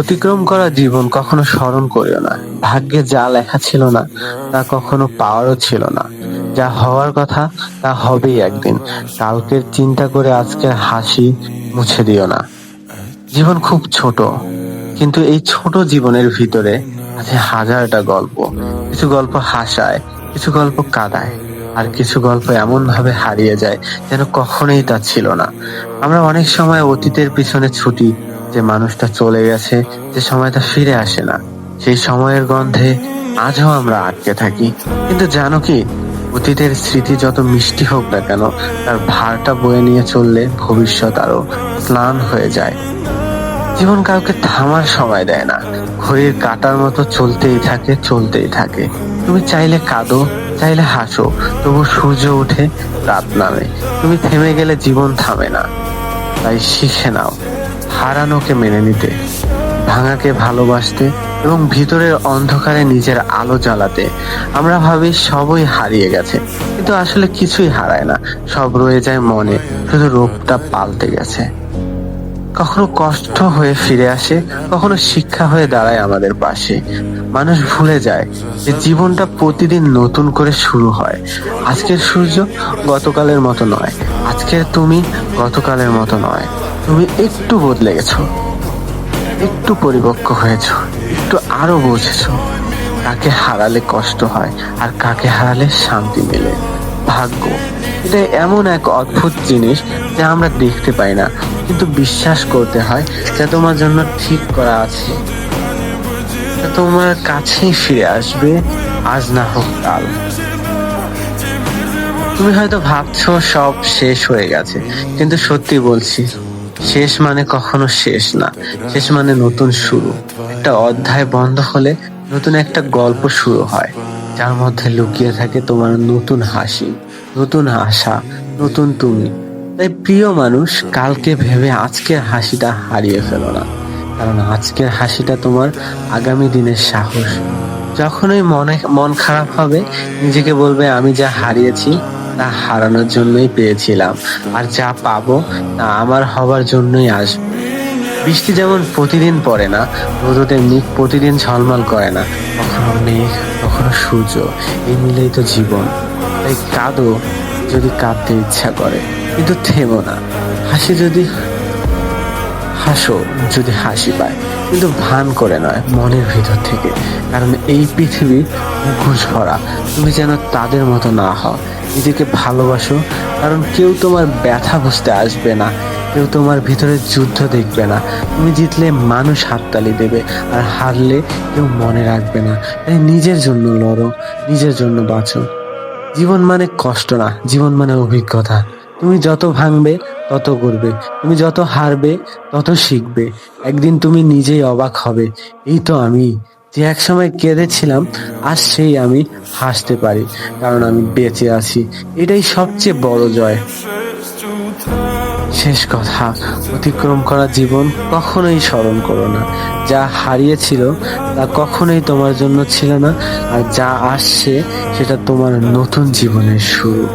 অতিক্রম করা জীবন কখনো স্মরণ করিও না। ভাগ্যে যা লেখা ছিল না, তা কখনো পাওয়ারও ছিল না। যা হওয়ার কথা, তা হবেই একদিন। কালকের চিন্তা করে আজকের হাসি মুছে দিও না। জীবন খুব ছোট, কিন্তু এই ছোট জীবনের ভিতরে আছে হাজারটা গল্প। কিছু গল্প হাসায়, কিছু গল্প কাদায়, আর কিছু গল্প এমন ভাবে হারিয়ে যায় যেন কখনোই তা ছিল না। আমরা অনেক সময় অতীতের পিছনে ছুটি যে মানুষটা চলে গেছে, যে সময়টা ফিরে আসে না। সেই সময়ের গন্ধে আজও আমরা আটকে থাকি। কিন্তু জানো কি, অতীতের স্মৃতি যত মিষ্টি হোক না কেন, তার ভারটা বয়ে নিয়ে চললে ভবিষ্যৎ আরও স্নান হয়ে যায়। জীবন কাউকে থামার সময় দেয় না। ঘড়ির কাটার মতো চলতেই থাকে চলতেই থাকে। তুমি চাইলে কাঁদো, চাইলে হাসো, তবু সূর্য উঠে রাত নামে। তুমি থেমে গেলে জীবন থামে না। তাই শিখে নাও। হারানোকে মেনে নিতে, ভাঙাকে ভালোবাসতে এবং ভিতরের অন্ধকারে নিজের আলো জ্বালাতে। আমরা ভাবি সবই হারিয়ে গেছে, কিন্তু আসলে কিছুই হারায় না। সব রয়ে যায় মনে, শুধু রূপটা পাল্টে গেছে। কখনো কষ্ট হয়ে ফিরে আসে, কখনো শিক্ষা হয়ে দাঁড়ায় আমাদের পাশে। মানুষ ভুলে যায় যে জীবনটা প্রতিদিন নতুন করে শুরু হয়। আজকের সূর্য গতকালের মতো নয়, আজকের তুমি গতকালের মতো নয়। তুমি একটু বদলে গেছো। একটু পরিপক্ক হয়েছো। একটু আরও বুঝেছ। কাকে হারালে কষ্ট হয় আর কাকে হারালে শান্তি মেলে। ভাগ্য, এটা এমন এক অদ্ভুত জিনিস যা আমরা দেখতে পাই না। কিন্তু বিশ্বাস করতে হয় যা তোমার জন্য ঠিক করা আছে। তোমার কাছেই ফিরে আসবে, আজ না হোক কাল। তুমি হয়তো ভাবছ সব শেষ হয়ে গেছে। কিন্তু সত্যি বলছি শেষ মানে কখনো শেষ না। শেষ মানে নতুন শুরু। একটা অধ্যায় বন্ধ হলে নতুন একটা গল্প শুরু হয়। যার মধ্যে লুকিয়ে থাকে তোমার নতুন হাসি, নতুন আশা, নতুন তুমি। তাই প্রিয় মানুষ কালকে ভেবে আজকের হাসিটা হারিয়ে ফেলো না। কারণ আজকের হাসিটা তোমার আগামী দিনের সাহস। যখনই মনে, মন খারাপ হবে, নিজেকে বলবে, আমি যা হারিয়েছি তা হারানোর জন্যই পেয়েছিলাম। আর যা পাবো তা আমার হবার জন্যই আসবে। বৃষ্টি যেমন প্রতিদিন পড়ে না, রোদও মেঘ প্রতিদিন ঝলমল করে না। কখনো মেঘ, কখনো সূর্য, এই মিলেই তো জীবন। তাই কাঁদো যদি কাঁদতে ইচ্ছা করে, কিন্তু থেমো না। হাসি যদি হাসো যদি হাসি পায়। কিন্তু ভান করে নয়, মনের ভিতর থেকে। কারণ এই পৃথিবী মুখোশ ভরা তুমি যেন তাদের মতো না হও। নিজেকে ভালোবাসো। কারণ কেউ তোমার ব্যথা বুঝতে আসবে না। কেউ তোমার ভিতরে যুদ্ধ দেখবে না। তুমি জিতলে মানুষ হাততালি দেবে। আর হারলে কেউ মনে রাখবে না। তাই নিজের জন্য লড়ো, নিজের জন্য বাঁচো। জীবন মানে কষ্ট না, জীবন মানে অভিজ্ঞতা। তুমি যত ভাঙবে তত করবে। তুমি যত হারবে, তত শিখবে। একদিন তুমি নিজেই অবাক হবে। এই তো আমি। যে একসময় কেঁদেছিলাম আর সেই আমি হাসতে পারি, কারণ আমি বেঁচে আছি। এটাই সবচেয়ে বড় জয়। শেষ কথা, অতিক্রম করা জীবন কখনোই স্মরণ করো না। যা হারিয়েছিল, তা কখনোই তোমার জন্য ছিল না, আর যা আসছে, সেটা তোমার নতুন জীবনের শুরু।